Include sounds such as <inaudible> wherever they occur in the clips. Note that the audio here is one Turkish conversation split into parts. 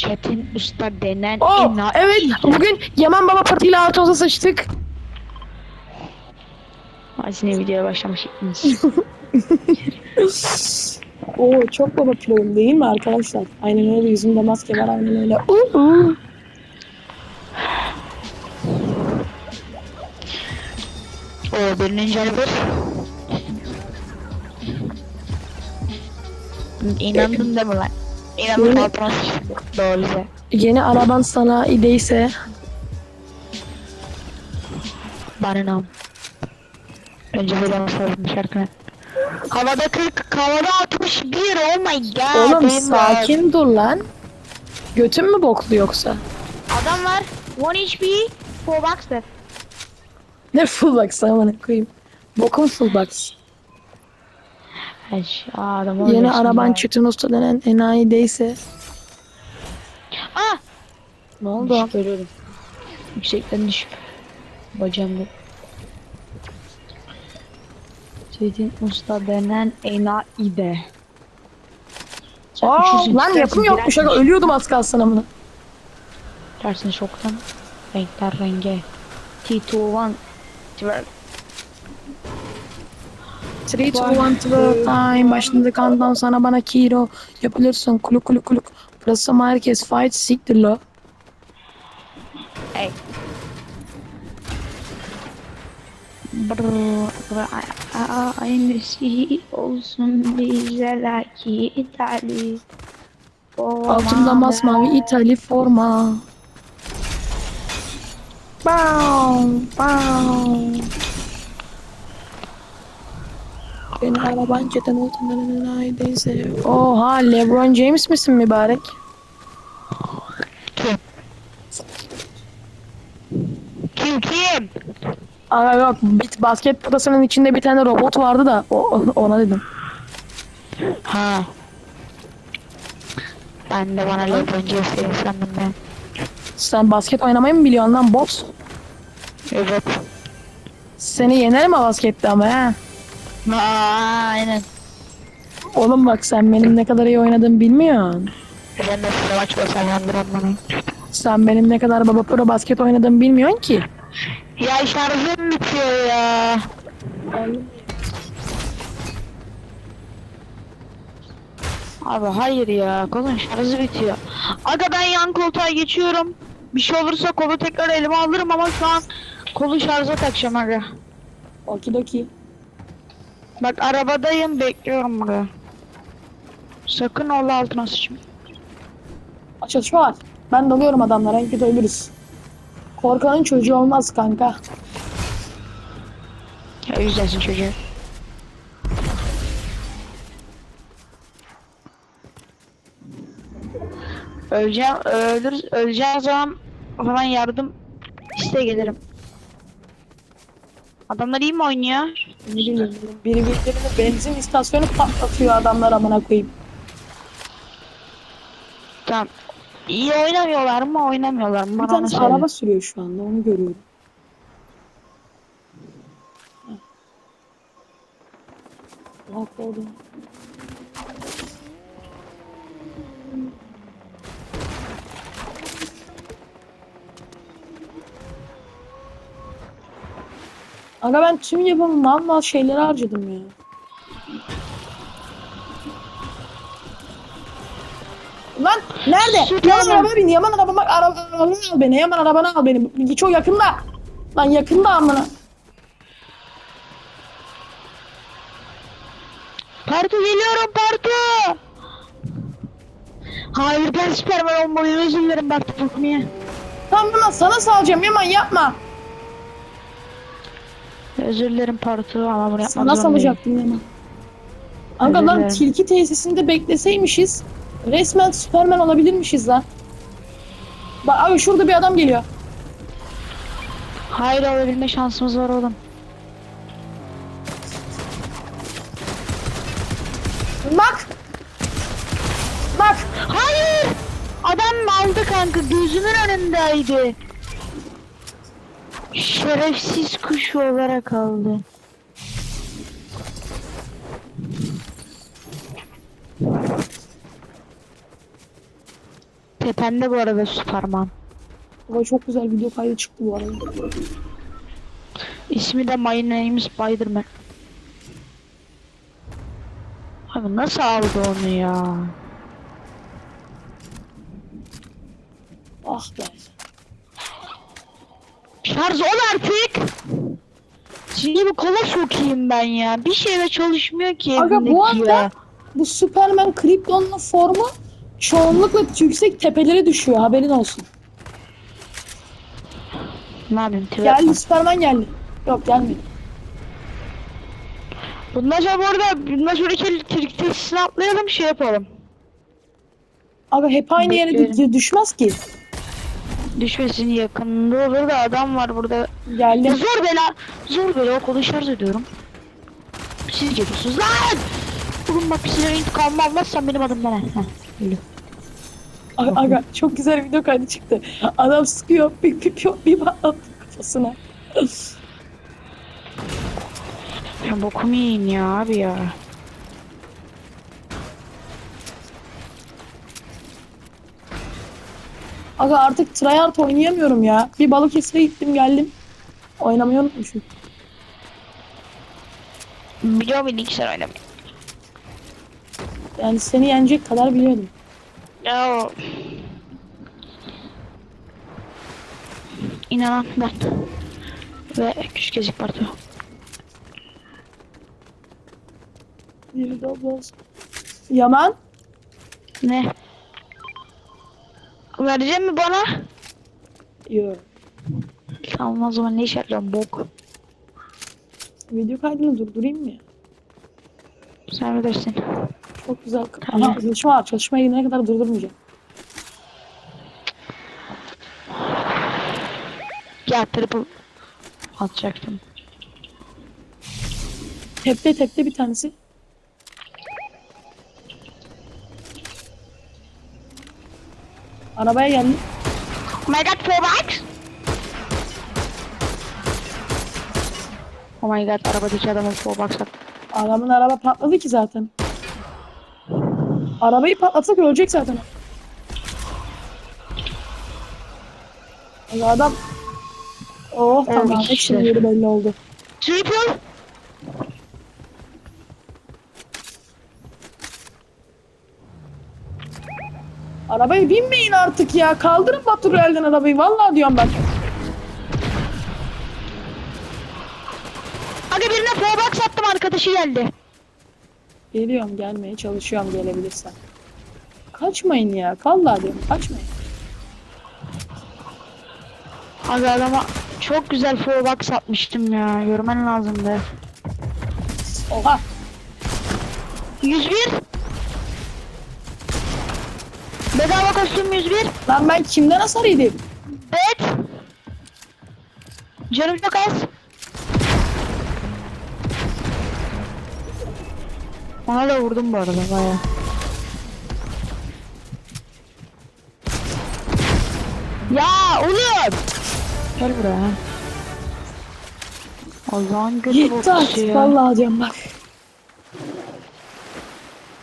Çetin Usta denen Oo enayi- evet bugün Yaman Baba partiyle Artos'a sıçtık. Ay, Yine videoya başlamış. <laughs> Oo çok baba kilolum değil mi arkadaşlar? Aynen öyle yüzümde maske var aynen öyle. Uhu. o birinci araba. İnandın değil mi lan? Altına sıçtım. Doğru. Yeni araban sana ideyse Bana ne? Önce böyle sorun şarkını. Havada 40, havada 61. Oh my god. Oğlum sakin dur lan. Götün mü boklu yoksa? Adam var. 1 HP. 4 boxer. Ne full box amına koyayım. Bokun full box. Adam Yeni araban ya. Çetin Usta denen enayi değilse. Ah! Ne oldu? Düşüp ölüyorum. Yüksekten düşüp. Bacağımda. Çetin Usta denen enayi de. Sen Aa, lan istersin, yapım yokmuş aga ölüyordum az kalsın amına. Dersin şoktan. Renkler renge. Tito One. Twerk. 3, 2, 1, twerk time. Başladı kandan sana bana kiro. Yapılırsın kuluk kuluk kuluk. Burası ama herkes fight siktir lo. Ey. Brr, brr, Aynısı olsun bize laki İtali. Altında masmavi İtali forma. Bam, bam. Beni araban çeten neredeyse. Oha Lebron James misin mübarek? Kim? Kim kim? Aa yok bit basket potasının içinde bir tane robot vardı da o, ona dedim. Ha. Ben de bana LeBron James sandım ben. Sen basket oynamayı mı biliyorsun lan bot? Evet. Seni yenerim ha baskette ama ha. Aa, aynen. Oğlum bak sen benim ne kadar iyi oynadığımı bilmiyorsun. Ben de size maç basanlandıran bana. Sen benim ne kadar baba pro basket oynadığımı bilmiyorsun ki. Ya şarjım bitiyor ya. Abi hayır ya kolun şarjı bitiyor. Aga ben yan koltuğa geçiyorum. Bir şey olursa kolu tekrar elime alırım ama şu an kolu şarja takacağım aga. Okidoki. Bak arabadayım bekliyorum aga. Sakın oğlu altına sıçma. Çatışma var. Ben dalıyorum adamlara en kötü ölürüz. Korkanın çocuğu olmaz kanka. Ya yüzlersin çocuğu. Öleceğim, ölür, öleceğim zaman o zaman yardım iste gelirim. Adamlar iyi mi oynuyor? Ne bileyim. Biri birilerine benzin istasyonu patlatıyor adamlar amına koyayım. Tamam. İyi oynamıyorlar mı oynamıyorlar mı? Bir Bana onu tanesi söyle. araba sürüyor şu anda onu görüyorum. Bak oldu. Aga ben tüm yapımı mal mal şeyleri harcadım ya. Lan nerede? Süper. Yaman arabaya bin. Yaman araba bak araba, arabanı al beni. Yaman arabanı al beni. Çok yakında. Lan yakında amına. Parti geliyorum parti. Hayır ben Superman olmalıyım özür dilerim bak tutmaya. Tamam lan sana salacağım Yaman yapma. Özür dilerim parti ama bunu yapmak Sana salacaktım Yaman. Aga lan dilerim. tilki tesisinde bekleseymişiz. Resmen Superman olabilirmişiz lan. Bak abi şurada bir adam geliyor. Hayır olabilme şansımız var oğlum. Bak. Bak. Hayır! Adam aldı kanka gözümün önündeydi. Şerefsiz kuş olarak aldı. Tepende bu arada Superman. Aga çok güzel video kaydı çıktı bu arada. İsmi de My Name is Spiderman. Abi nasıl aldı onu ya? Ah be. Şarj ol artık. Şimdi bir kola sokayım ben ya. Bir şeyle çalışmıyor ki Aga, bu anda- ya. Bu Superman Krypton'un formu çoğunlukla yüksek tepelere düşüyor haberin olsun. Ne yapayım? Tüve Geldi Superman geldi. Yok gelmedi. Bundan sonra bu arada bundan sonraki elektrik tesisine atlayalım şey yapalım. Aga hep aynı yere düşmez ki. Düşmesin yakında olur da adam var burada. Ya Geldi. zor bela. Zor bela o kolu şarj ediyorum. Siz geliyorsunuz lan. Oğlum bak bir şeyler intikamımı almazsan benim adım ne? Heh, Aga çok güzel video kaydı çıktı. Adam sıkıyor bir bir bir, bir patlattı kafasına. Ya bokumu yiyin ya abi ya. Aga artık tryhard oynayamıyorum ya. Bir Balıkesir'e gittim geldim. Oynamayı unutmuşum. Biliyor muydun sen oynamayı? Yani seni yenecek kadar biliyordum. Ya o... İnanan ben. Ve küçük ezik de olsun. Yaman. Ne? Verecek mi bana? Yok. Tamam o zaman ne iş yapacağım bok. Video kaydını durdurayım mı? Sen bilirsin. Çok güzel. Tamam. Çalışma var. Çalışmaya gidene kadar durdurmayacağım. Ya triple atacaktım. Tepte tepte bir tanesi. Arabaya geldi. Oh my god, four bucks. Oh my god, arabadaki adamın four bucks attı. Adamın araba patladı ki zaten. Arabayı patlatsak ölecek zaten. Adam Oh tamam. Hepsinin yeri belli oldu. Triple. Arabaya binmeyin artık ya. Kaldırın Batur elden arabayı. Vallahi diyorum ben. Aga birine four bucks attım arkadaşı geldi. Geliyorum gelmeye çalışıyorum gelebilirsen. Kaçmayın ya. Vallahi diyorum kaçmayın. Aga adama çok güzel four bucks atmıştım ya. Görmen lazımdı. Oha. 101. Bedava kostüm 101. Lan ben kimden hasar yedim? Evet. Canım çok az. Ona da vurdum bu arada baya. Ya oğlum. Gel buraya. Allah'ın götü Yetti artık. ya. Vallahi diyorum bak.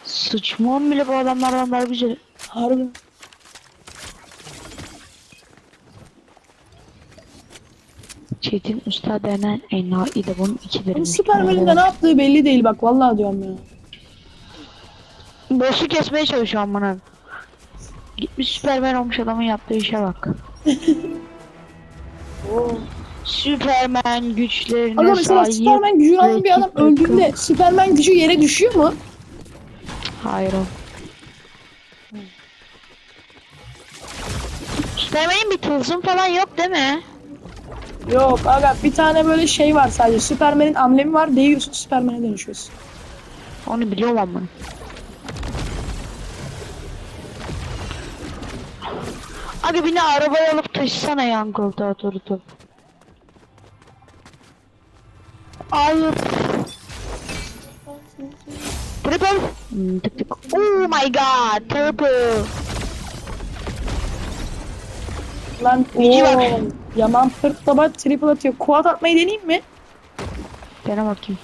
Sıçmam bile bu adamlardan daha güzel. Harbi. Çetin Usta denen enayi de bunun ikidir. Ama Superman'in de ne yaptığı belli değil bak. Vallahi diyorum ya. Boss'u kesmeye çalışıyorum bana. Gitmiş Superman olmuş adamın yaptığı işe bak. <laughs> Superman güçlerine Ama mesela sahip. Superman gücünü alan bir adam öldüğünde Superman gücü yere düşüyor mu? Hayır Superman'in bir tılsım falan yok değil mi? Yok aga bir tane böyle şey var sadece. Superman'in amblemi var. Değiyorsun Superman'e dönüşüyorsun. Onu biliyorum ama. Aga beni arabaya alıp taşısana yan koltuğa oturtup. Hayır. Triple. Hmm, tık tık. Oh my god. Triple. Lan Gücü var. ooo. Yaman pırt baba triple atıyor. Quad atmayı deneyeyim mi? Dene bakayım.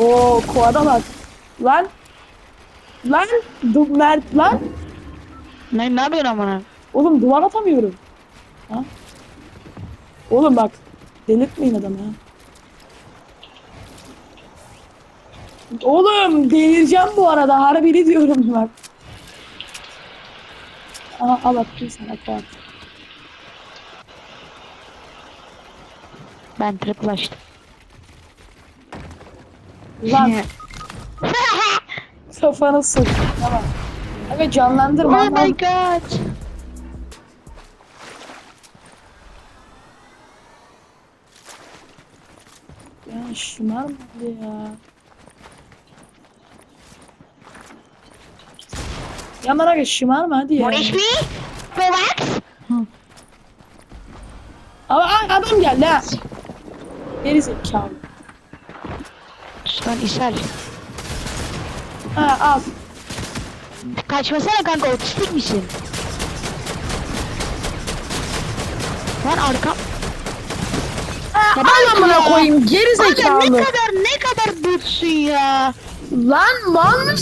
Oo quad'a bak. Lan. Lan. Du Mert lan. Ne, ne yapıyorsun amına? Oğlum duvar atamıyorum. Ha? Oğlum bak. Delirtmeyin adamı ya. Oğlum delireceğim bu arada. Harbili diyorum bak. Aa, al attım sana puan. Ben triple açtım. Lan <laughs> kafanı sık. Tamam. Aga canlandırma. oh my god. Ya şımarma hadi ya. Ya Maraga şımarma hadi ya. More HP? Relax. Ama a- adam geldi ha. Geri zekalı. Lan ishal. Ha al. Kaçmasana kanka otistik misin? Lan arkam. Ha, al amına koyayım geri Aga ne zekalı. kadar ne kadar butsun ya. Lan mal mısın?